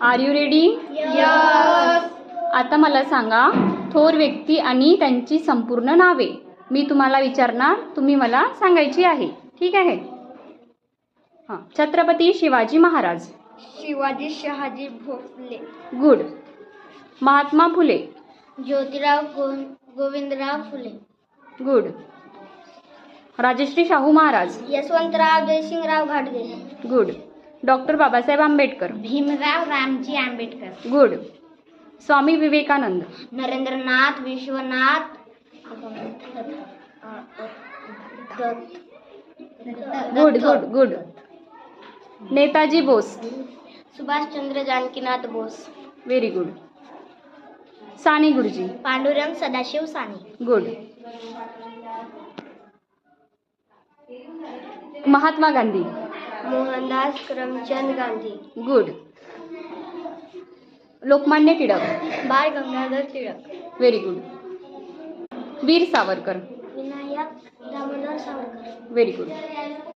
R you ready आता मला सांगा थोर व्यक्ती आणि त्यांची संपूर्ण नावे. मी तुम्हाला विचारणार तुम्ही मला सांगायची आहे. ठीक आहे? हां. छत्रपती शिवाजी महाराज. शिवाजी शहाजी भोसले. गुड महात्मा फुले. ज्योतिराव गो गोविंदराव फुले. गुड राजश्री शाहू महाराज. यशवंतराव जयसिंगराव घाटगे. Good doctor Babasaheb Ambedkar. Bhimrao Ramji Ambedkar. Good. Swami Vivekananda. Narendranath Vishwanath good good good. Netaji Bose. Subhashchandra Janakinath Bose. Very good Sane Guruji. Pandurang Sadashiv Sane. Good Mahatma Gandhi. Mohandas Karamchand Gandhi. Good. Lokmanya Tilak. Bal Gangadhar Tilak. Very good Veer Savarkar. Vinayak Damodar Savarkar. Very good